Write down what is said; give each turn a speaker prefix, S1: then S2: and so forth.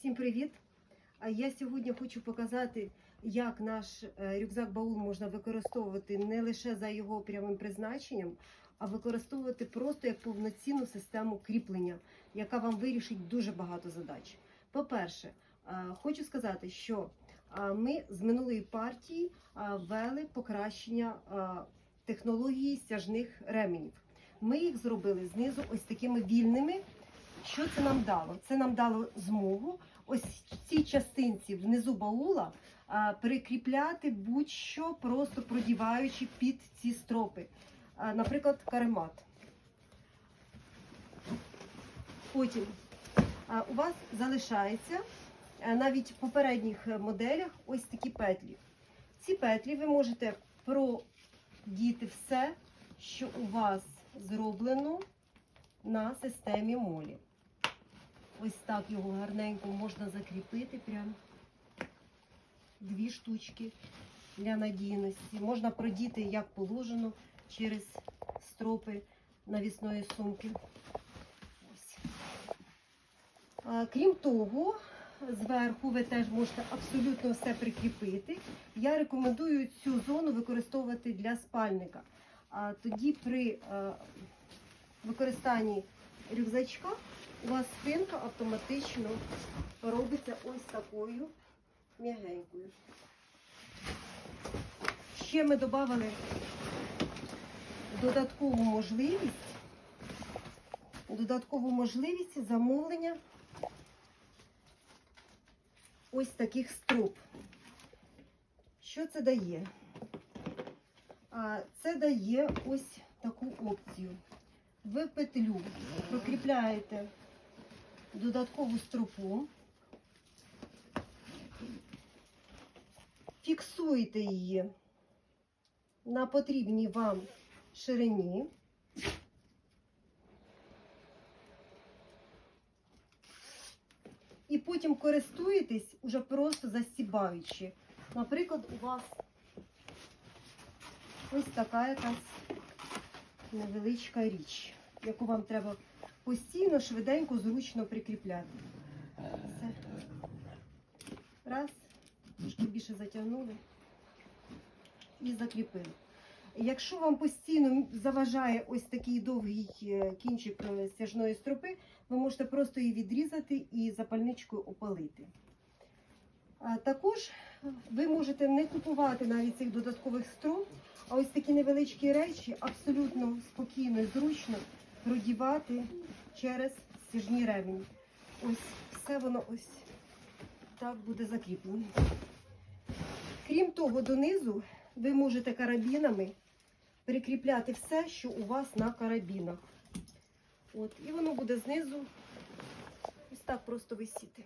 S1: Всім привіт! Я сьогодні хочу показати, як наш е, рюкзак-баул можна використовувати не лише за його прямим призначенням, а використовувати просто як повноцінну систему кріплення, яка вам вирішить дуже багато задач. По-перше, е, хочу сказати, що е, ми з минулої партії ввели покращення технології стяжних ременів. Ми їх зробили знизу ось такими вільними. Що це нам дало? Це нам дало змогу ось цій частинці внизу баула прикріпляти будь-що, просто продіваючи під ці стропи. Наприклад, каремат. Потім у вас залишається навіть в попередніх моделях ось такі петлі. Ці петлі ви можете продіти все, що у вас зроблено на системі молі. Ось так його гарненько можна закріпити. Прям дві штучки для надійності. Можна продіти як положено через стропи навісної сумки. Ось. А, крім того, зверху ви теж можете абсолютно все прикріпити. Я рекомендую цю зону використовувати для спальника. А тоді при е, використанні рюкзачка у вас спинка автоматично робиться ось такою м'ягенькою. Ще ми додали додаткову можливість, додаткову можливість замовлення ось таких строп. Що це дає? Це дає ось таку опцію. Ви петлю прокріпляєте додаткову стропу, фіксуєте її на потрібній вам ширині. І потім користуєтесь уже просто застібаючи. Наприклад, у вас ось така якась невеличка річ, яку вам треба постійно, швиденько, зручно прикріпляти. Все. Раз, трошки більше затягнули і закріпили. Якщо вам постійно заважає ось такий довгий е, кінчик е, стяжної стропи, ви можете просто її відрізати і запальничкою опалити. А також ви можете не купувати навіть цих додаткових строп, а ось такі невеличкі речі абсолютно спокійно і зручно продівати через стіжні ремені. Ось все воно ось так буде закріплено. Крім того, донизу ви можете карабінами прикріпляти все, що у вас на карабінах. От, і воно буде знизу ось так просто висіти.